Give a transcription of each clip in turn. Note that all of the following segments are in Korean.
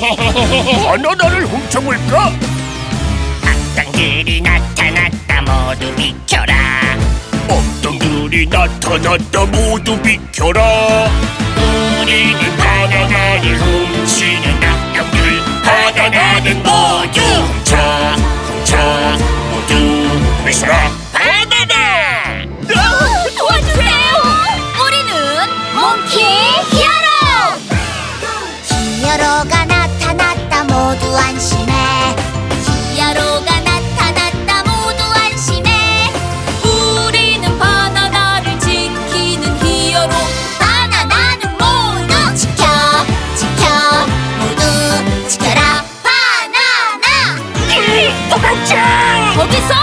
바나나를 훔쳐볼까? 악당 들이 나타났다 모두 비켜라. 악당들이 나타났다 모두 비켜라. 우리는 바나나를 훔치는 악당들. 바나나는 모두 훔쳐 훔쳐 도망쳐! 거기서!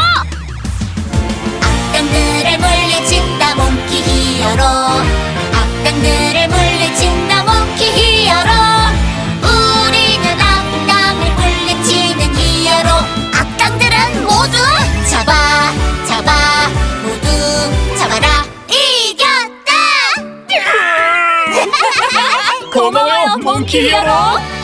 악당들을 물리친다 몽키 히어로 악당들을 물리친다 몽키 히어로 우리는 악당을 물리치는 히어로 악당들은 모두 잡아 잡아 모두 잡아라 이겼다 고마워요, 몽키 히어로!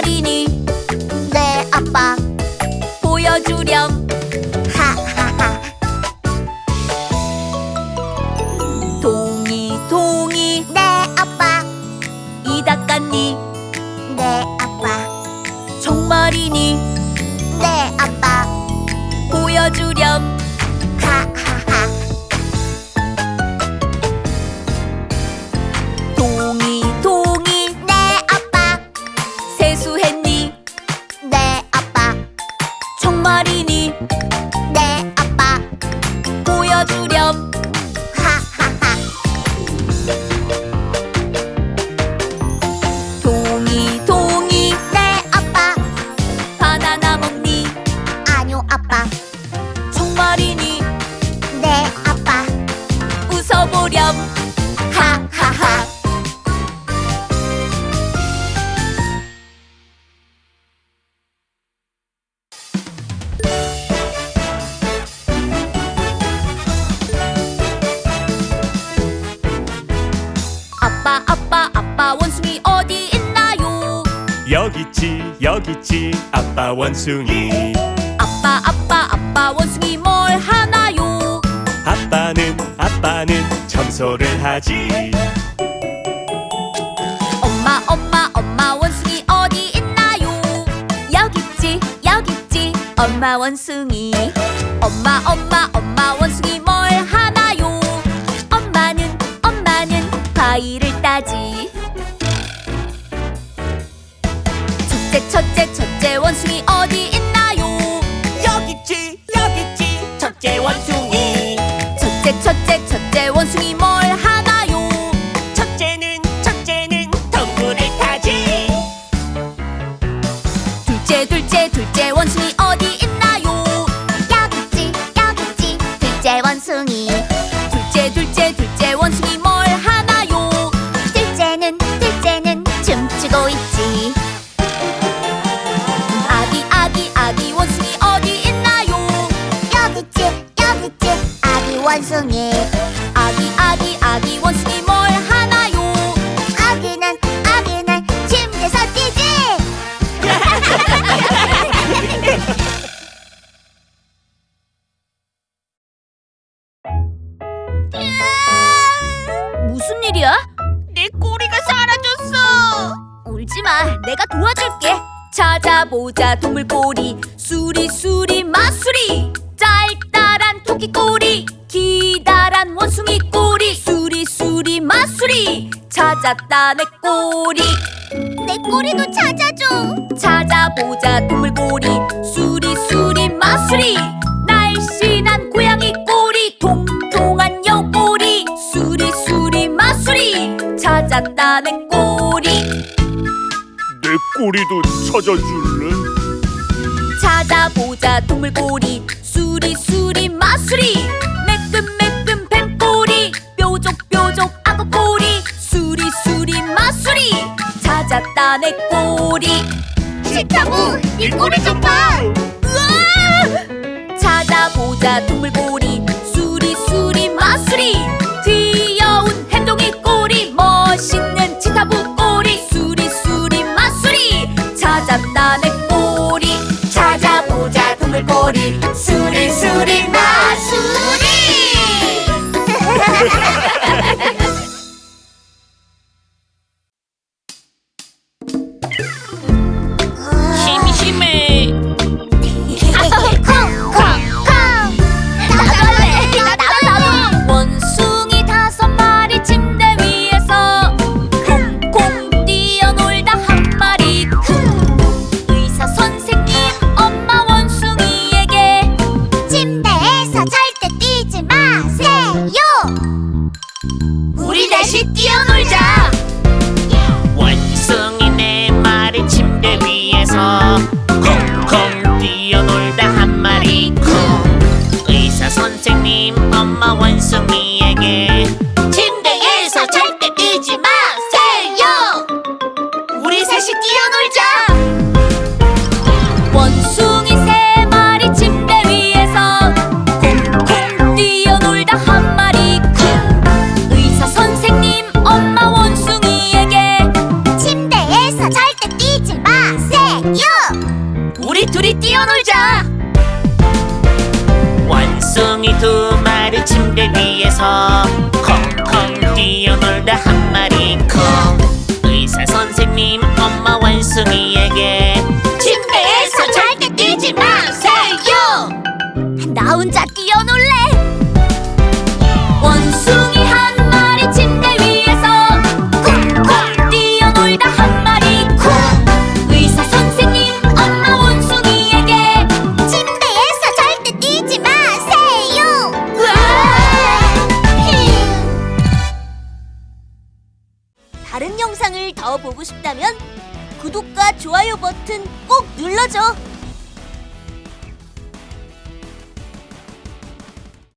종말이니? 내 아빠. 보여주렴. 하하하. 동이 동이. 내 아빠. 이닦았니? 내 아빠. 종말이니? 내 아빠. 보여주렴 여기 있지 여기 있지 아빠 원숭이. 아빠 아빠 아빠 원숭이 뭘 하나요? 아빠는 아빠는 청소를 하지. 엄마 엄마 엄마 원숭이 어디 있나요? 여기 있지 여기 있지 엄마 원숭이. 엄마 엄마 엄마 첫째 첫째 원숭이 어디 내 꼬리가 사라졌어. 울지 마. 내가 도와줄게. 찾아보자 동물 꼬리. 수리 수리 마수리. 짤짤한 토끼 꼬리. 기다란 원숭이 꼬리. 수리 수리 마수리. 찾았다 내 꼬리. 내 꼬리도 찾아줘. 찾아보자 동물 꼬리. 수리 수리 마수리 찾았다 내 꼬리 내 꼬리도 찾아줄래? 찾아보자 동물 꼬리. 수리 수리 마수리. 매끈매끈 뱀꼬리. 뾰족뾰족 악어 꼬리. 수리 수리 마수리. 찾았다 내 꼬리 식탐구 이 꼬리 좀 봐! 우와! 찾아보자 동물 꼬리. 수리 수리 마수리. 넷이 뛰어놀자. 원숭이 네 마리 침대 위에서 콩콩 뛰어놀다 한 마리. 콩. 의사 선생님 엄마 원숭이 콩콩 뛰어놀다 한 마리 콩. 의사 선생님 엄마 원숭이 다른 영상을 더 보고 싶다면 구독과 좋아요 버튼 꼭 눌러줘